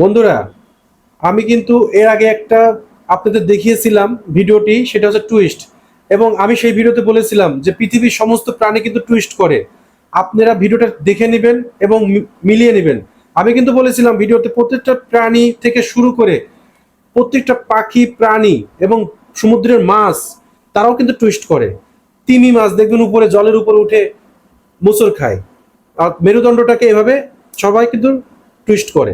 বন্ধুরা, আমি কিন্তু এর আগে একটা আপনাদের দেখিয়েছিলাম ভিডিওটি, সেটা হচ্ছে টুইস্ট এবং আমি সেই ভিডিওতে বলেছিলাম যে পৃথিবীর সমস্ত প্রাণী কিন্তু টুইস্ট করে। আপনারা ভিডিওটা দেখে নেবেন এবং মিলিয়ে নেবেন। আমি কিন্তু বলেছিলাম ভিডিওতে প্রত্যেকটা প্রাণী থেকে শুরু করে প্রত্যেকটা পাখি, প্রাণী এবং সমুদ্রের মাছ, তারাও কিন্তু টুইস্ট করে। তিমি মাছ দেখবেন উপরে, জলের উপরে উঠে মুসর খায়। আর মেরুদণ্ডটাকে এভাবে সবাই কিন্তু টুইস্ট করে।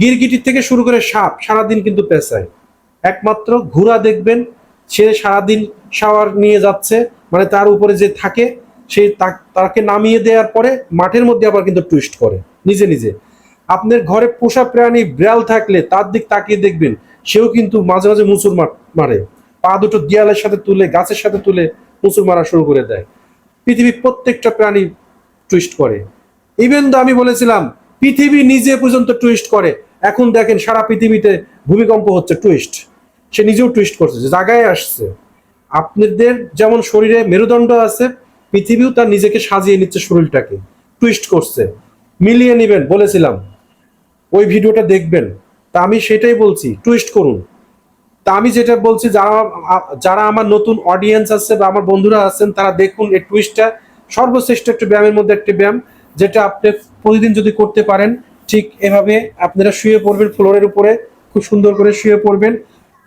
গিরগিটির থেকে শুরু করে সাপ সারাদিন কিন্তু পেঁচায়। একমাত্র ঘোড়া দেখবেন, সে সারাদিন শাওয়ার নিয়ে যাচ্ছে মানে তার উপরে যে থাকে, সে তাকে নামিয়ে দেওয়ার পরে মাঠের মধ্যে আবার কিন্তু টুইস্ট করে, নিজে নিজে। আপনার ঘরে পোষা প্রাণী বিড়াল থাকলে তার দিক তাকিয়ে দেখবেন, সেও কিন্তু মাঝে মাঝে মুসুর মার- পা দুটো দেয়ালের সাথে তুলে, গাছের সাথে তুলে মুসুর মারা শুরু করে দেয়। পৃথিবীর প্রত্যেকটা প্রাণী টুইস্ট করে। ইভেন তো আমি বলেছিলাম, পৃথিবী নিজে পর্যন্ত টুইস্ট করে এখন দেখেন সারা পৃথিবীতে ভূমিকম্প হচ্ছে টুইস্ট সে নিজেও টুইস্ট করছে, যে জায়গায় আসছে। আপনাদের যেমন শরীরে মেরুদণ্ড আছে, পৃথিবীও তার নিজেকে সাজিয়ে নিচ্ছে শরীরটাকে টুইস্ট করছে। মিলিয়ে নেবেন, বলেছিলাম। ওই ভিডিওটা দেখবেন। তা আমি সেটাই বলছি টুইস্ট করুন। তা আমি যেটা বলছি, যারা যারা আমার নতুন অডিয়েন্স আছে বা আমার বন্ধুরা আছেন, তারা দেখুন এই টুইস্টটা সর্বশ্রেষ্ঠ একটা ব্যায়ামের মধ্যে একটা ব্যায়াম, যেটা আপনি প্রতিদিন যদি করতে পারেন ঠিক এভাবে আপনারা শুয়ে পড়বেন ফ্লোরের উপরে, খুব সুন্দর করে শুয়ে পড়বেন।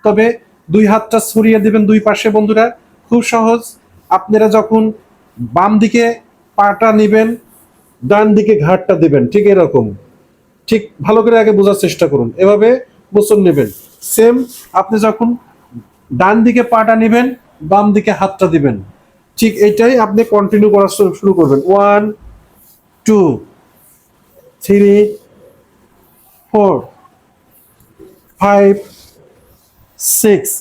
তবে দুই হাতটা ছড়িয়ে দেবেন দুই পাশে বন্ধুরা। খুব সহজ, আপনারা যখন বাম দিকে পাটা নেবেন, ডান দিকে ঘাটটা দেবেন, ঠিক এরকম। ঠিক ভালো করে আগে বোঝার চেষ্টা করুন। এভাবে গোসল নেবেন। সেম, আপনি যখন ডান দিকে পাটা নেবেন, বাম দিকে হাতটা দিবেন। ঠিক এটাই আপনি কন্টিনিউ করা শুরু করবেন। One two three four, five, six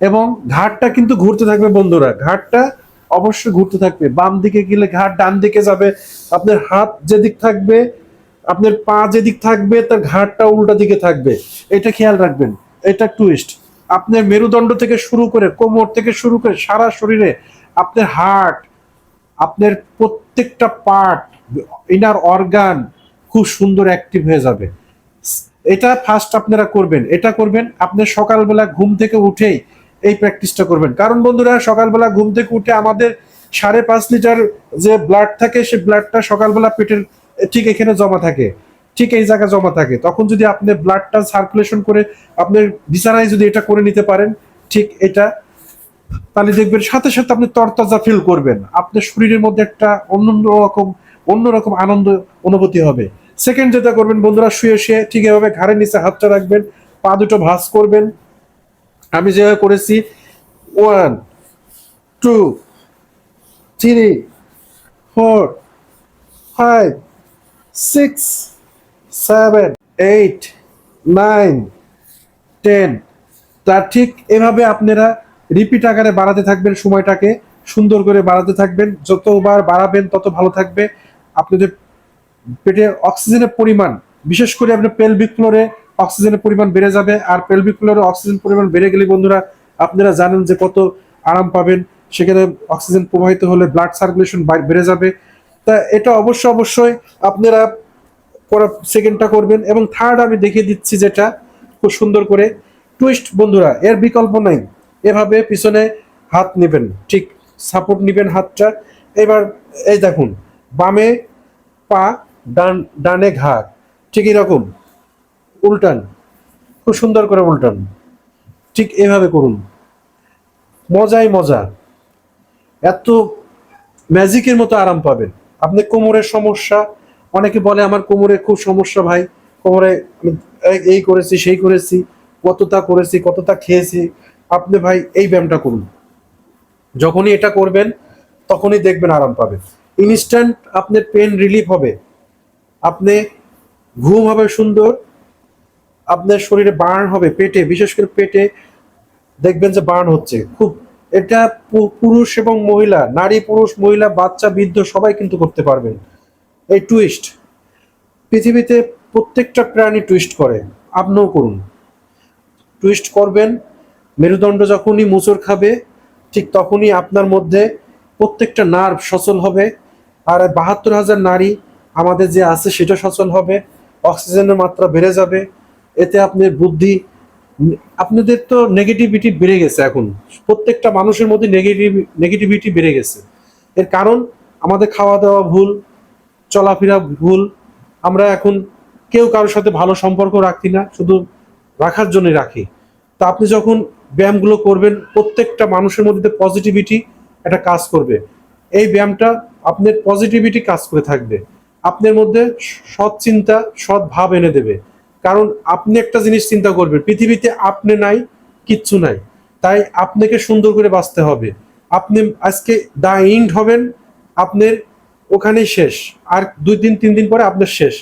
এবং ঘাটটা কিন্তু ঘুরতে থাকবে বন্ধুরা, ঘাটটা অবশ্যই ঘুরতে থাকবে। বাম দিকে গেলে ঘাট ডান দিকে যাবে, আপনার হাত যেদিক থাকবে, আপনার পা যেদিক থাকবে, তার ঘাটটা উল্টা দিকে থাকবে। এটা খেয়াল রাখবেন, এটা টুইস্ট আপনার মেরুদণ্ড থেকে শুরু করে, কোমর থেকে শুরু করে সারা শরীরে আপনার হার্ট আপনার প্রত্যেকটা পার্ট ইনার অর্গান খুব সুন্দর অ্যাক্টিভ হয়ে যাবে। এটা ফার্স্ট আপনারা করবেন। এটা করবেন, আপনি সকালবেলা ঘুম থেকে উঠেই এই প্র্যাকটিসটা করবেন। কারণ বন্ধুরা, সকালবেলা ঘুম থেকে উঠে আমাদের সাড়ে পাঁচ লিটার যে ব্লাড থাকে, সেই ব্লাডটা সকালবেলা পেটের, ঠিক এখানে জমা থাকে। ঠিক এই জায়গায় জমা থাকে। তখন যদি আপনি ব্লাডটা সার্কুলেশন করে আপনার বিছানায় যদি এটা করে নিতে পারেন, ঠিক এটা, তাহলে দেখবেন সাথে সাথে আপনি তরতাজা ফিল করবেন। আপনার শরীরের মধ্যে একটা অন্য রকম অন্যরকম আনন্দ, অনুভূতি হবে। সেকেন্ড যেটা করবেন, বন্ধুরা, শুয়ে শুয়ে ঠিক এভাবে ঘাড়ের নিচে হাতটা রাখবেন, পা দুটো ভাঁজ করবেন। আমি যেভাবে করেছি one two three four five six seven eight nine ten তা ঠিক এভাবে আপনারা রিপিট আকারে বাড়াতে থাকবেন সময়টাকে, সুন্দর করে বাড়াতে থাকবেন। যতবার বাড়াবেন, তত ভালো থাকবে। আপনাদের পেটে অক্সিজেনের পরিমাণ, বিশেষ করে আপনার পেলভিক ফ্লোরে অক্সিজেনের পরিমাণ বেড়ে যাবে আর পেলভিক ফ্লোরে অক্সিজেন পরিমাণ বেড়ে গেলে বন্ধুরা আপনারা জানেন যে কত আরাম পাবেন। সেখানে অক্সিজেন প্রবাহিত হলে ব্লাড সার্কুলেশন বেড়ে যাবে। তা এটা অবশ্য অবশ্যই আপনারা করা সেকেন্ডটা করবেন এবং থার্ড আমি দেখিয়ে দিচ্ছি যেটা খুব সুন্দর করে। টুইস্ট বন্ধুরা, এর বিকল্প নাই। এভাবে পিছনে হাত নেবেন, ঠিক সাপোর্ট নেবেন হাতটা। এবার এই দেখুন, বামে পা ডান, ডানে ঘাট, ঠিক এরকম। উল্টান, খুব সুন্দর করে উল্টান। ঠিক এভাবে করুন। মজাই মজা। এত ম্যাজিকের মতো আরাম পাবেন। আপনি কোমরের সমস্যা, অনেকে বলে আমার কোমরে খুব সমস্যা ভাই, কোমরে এই- করেছি, সেই করেছি, কতটা করেছি, কতটা খেয়েছি। আপনি ভাই এই ব্যায়ামটা করুন। যখনই এটা করবেন, তখনই দেখবেন আরাম পাবেন। ইনস্ট্যান্ট আপনার পেন রিলিফ হবে। আপনি ঘুম হবে সুন্দর, আপনার শরীরে বার্ন হবে পেটে, বিশেষ করে পেটে দেখবেন যে বার্ন হচ্ছে। খুব, এটা পুরুষ এবং মহিলা, নারী, পুরুষ, মহিলা, বাচ্চা, বৃদ্ধ সবাই কিন্তু করতে পারবেন। এই টুইস্ট পৃথিবীতে প্রত্যেকটা প্রাণী টুইস্ট করে, আপনিও করুন। টুইস্ট করবেন, মেরুদণ্ড যখনই মুচড় খাবে, ঠিক তখনই আপনার মধ্যে প্রত্যেকটা নার্ভ সচল হবে, আর বাহাত্তর হাজার নারী আমাদের যে আছে সেটা সচল হবে, অক্সিজেনের মাত্রা বেড়ে যাবে, এতে আপনার বুদ্ধি, আপনাদের তো নেগেটিভিটি বেড়ে গেছে এখন। প্রত্যেকটা মানুষের মধ্যে নেগেটিভ নেগেটিভিটি বেড়ে গেছে। এর কারণ, আমাদের খাওয়া দাওয়া ভুল, চলাফেরা ভুল, আমরা এখন কেউ কারোর সাথে ভালো সম্পর্ক রাখি না, শুধু রাখার জন্য রাখি। তা আপনি যখন ব্যায়ামগুলো করবেন, প্রত্যেকটা মানুষের মধ্যে পজিটিভিটি একটা কাজ করবে। এই ব্যায়ামটা আপনার পজিটিভিটি কাজ করে থাকবে। আপনার মধ্যে সৎ চিন্তা, সৎ ভাব এনে দেবে। কারণ আপনি একটা জিনিস চিন্তা করবেন, পৃথিবীতে আপনি নাই, কিচ্ছু নাই। তাই আপনাকে সুন্দর করে বাঁচতে হবে। আপনি আজকে দা ইন্ড হবেন, আপনার ওখানেই শেষ। আর দুই দিন, তিন দিন পরে আপনার শেষ।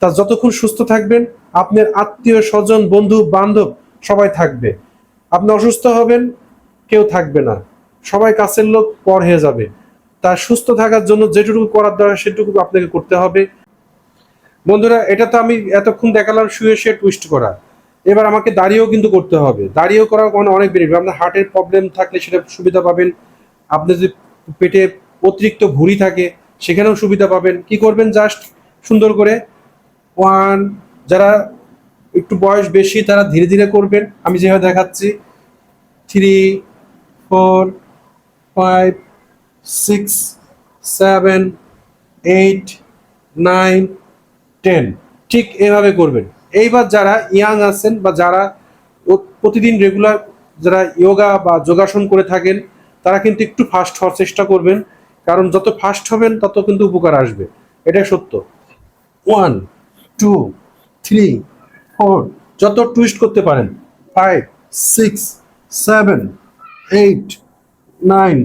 তা যতক্ষণ সুস্থ থাকবেন, আপনার আত্মীয়, স্বজন, বন্ধু, বান্ধব সবাই থাকবে। আপনি অসুস্থ হবেন, কেউ থাকবে না। সবাই কাছের লোক পর হয়ে যাবে। তা সুস্থ থাকার জন্য যেটুকু করার দরকার সেটুকু আপনাকে করতে হবে। বন্ধুরা, এটা তো আমি এতক্ষণ দেখালাম, শুয়ে শুয়ে টুইস্ট করা। এবার আমাকে দাঁড়িয়েও কিন্তু করতে হবে। দাঁড়িয়েও করা অনেক বেড়ে আপনার হার্টের প্রবলেম থাকলে সেটা সুবিধা পাবেন। আপনি যদি পেটে অতিরিক্ত ভুঁড়ি থাকে, সেখানেও সুবিধা পাবেন। কি করবেন জাস্ট সুন্দর করে ওয়ান যারা একটু বয়স বেশি, তারা ধীরে ধীরে করবেন। আমি যেভাবে দেখাচ্ছি three four five six, seven, eight, nine, ten. ঠিক এভাবে করবেন। এইবার যারা ইয়াং আছেন বা যারা প্রতিদিন রেগুলার যারা যোগা বা যোগাসন করে থাকেন, তারা কিন্তু একটু ফাস্ট হওয়ার চেষ্টা করবেন। কারণ যত ফাস্ট হবেন, তত কিন্তু উপকার আসবে। এটাই সত্য। ওয়ান, টু, থ্রি, ফোর, যত টুইস্ট করতে পারেন। Five, six, seven, eight, nine,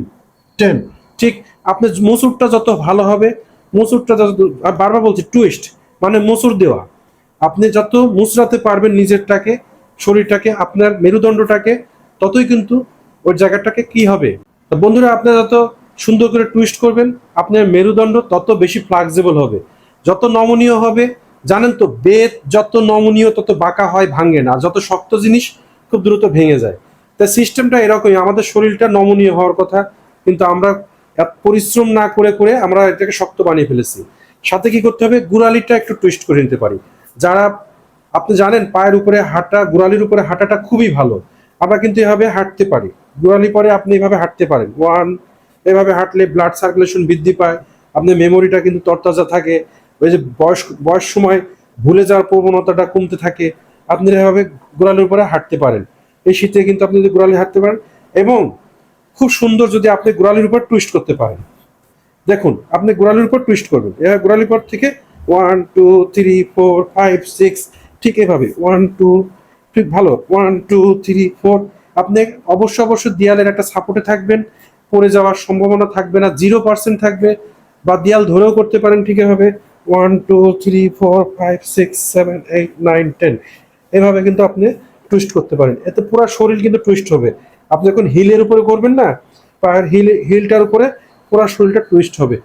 ten. ঠিক আপনার মসুরটা যত ভালো হবে, মসুরটা যত বারবার বলছি টুইস্ট মানে মসুর দেওয়া। আপনি যত মুচড়াতে পারবেন নিজেরটাকে, শরীরটাকে, আপনার মেরুদণ্ডটাকে, ততই কিন্তু ওই জায়গাটাকে কি হবে? বন্ধুরা, আপনারা যত সুন্দর করে টুইস্ট করবেন, আপনার মেরুদণ্ড তত বেশি ফ্লেক্সিবল হবে। যত নমনীয় হবে, জানেন তো বেদ যত নমনীয়, তত বাঁকা হয়, ভাঙে না। যত শক্ত জিনিস, খুব দ্রুত ভেঙে যায়। তা সিস্টেমটা এরকমই, আমাদের শরীরটা নমনীয় হওয়ার কথা, কিন্তু আমরা পরিশ্রম না করে করে আমরা এটাকে শক্ত বানিয়ে ফেলেছি। সাথে কি করতে হবে? গুড়ালিটা একটু টুইস্ট করে নিতে পারি। যারা, আপনি জানেন পায়ের উপরে হাঁটা, গোড়ালির উপরে হাঁটাটা খুবই ভালো। আমরা কিন্তু এভাবে হাঁটতে পারি। গোড়ালি পরে আপনি এভাবে হাঁটতে পারেন। ওয়ান এভাবে হাঁটলে ব্লাড সার্কুলেশন বৃদ্ধি পায়। আপনার মেমোরিটা কিন্তু তরতাজা থাকে। ওই যে বয়স বয়স সময় ভুলে যাওয়ার প্রবণতাটা কমতে থাকে। আপনি এভাবে গোড়ালির উপরে হাঁটতে পারেন। এই শীতে কিন্তু আপনি যদি গোড়ালি হাঁটতে পারেন। এবং খুব সুন্দর যদি আপনি গোড়ালির উপর টুইস্ট করতে পারেন। দেখুন, আপনি গোড়ালির উপর টুইস্ট করবেন। এবার গোড়ালির উপর থেকে one two three four five six ঠিক এভাবে ওয়ান টু ঠিক ভালো ওয়ান টু থ্রি ফোর আপনি অবশ্য অবশ্য দেয়ালের একটা সাপোর্টে থাকবেন, পড়ে যাওয়ার সম্ভাবনা থাকবে না জিরো পার্সেন্ট থাকবে, বা দেয়াল ধরেও করতে পারেন ঠিক এভাবে one two three four five six seven eight nine ten এভাবে কিন্তু আপনি টুইস্ট করতে পারেন। এতে পুরো শরীর কিন্তু টুইস্ট হবে। আপনি যখন হিলের উপরে করবেন না, পায়ের হিল, হিলটার উপরে পুরো শরীরটা টুইস্ট হবে।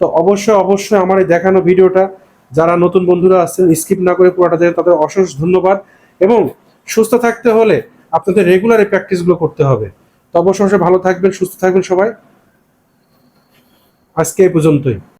তো অবশ্যই অবশ্যই আমার এই দেখানো ভিডিওটা যারা নতুন বন্ধুরা আছেন স্কিপ না করে পুরোটা দেখেন, তাদের অশেষ ধন্যবাদ। এবং সুস্থ থাকতে হলে আপনাদের রেগুলার এই প্র্যাকটিসগুলো করতে হবে। তো অবশ্যই অবশ্যই ভালো থাকবেন, সুস্থ থাকবেন সবাই। আজকে এই পর্যন্তই।